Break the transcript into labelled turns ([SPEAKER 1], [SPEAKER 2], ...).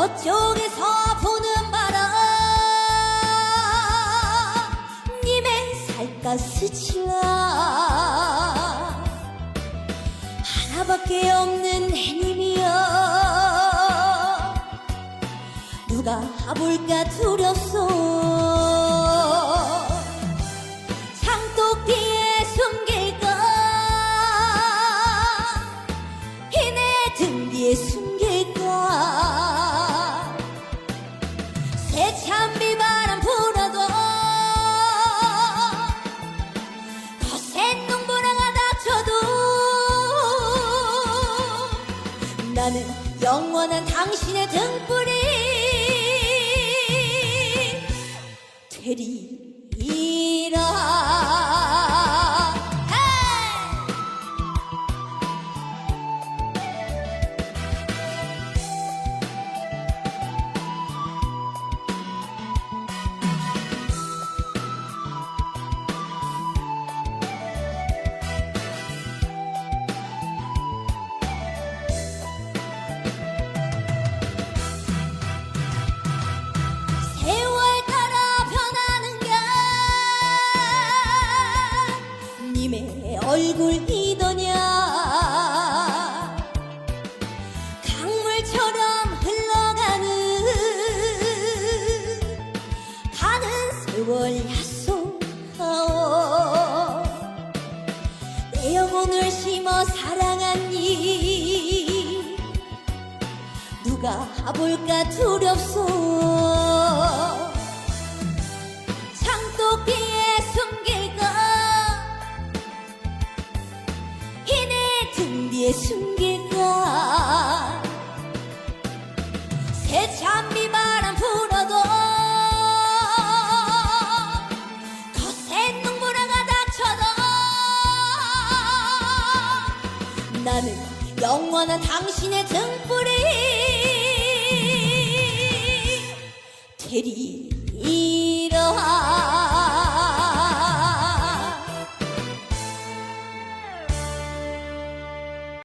[SPEAKER 1] 저쪽에서 보는 바람. 님의 살까 스치라. 하나밖에 없는 해님이여. 누가 하볼까 두렵소. 창독 뒤에 숨길까. 이내 등 뒤에 숨 영원한 당신의 등불이 얼굴이더냐? 강물처럼 흘러가는 가는 세월 야속하오. 내 영혼을 심어 사랑한 이 누가 볼까 두렵소 나는 영원한 당신의 등불이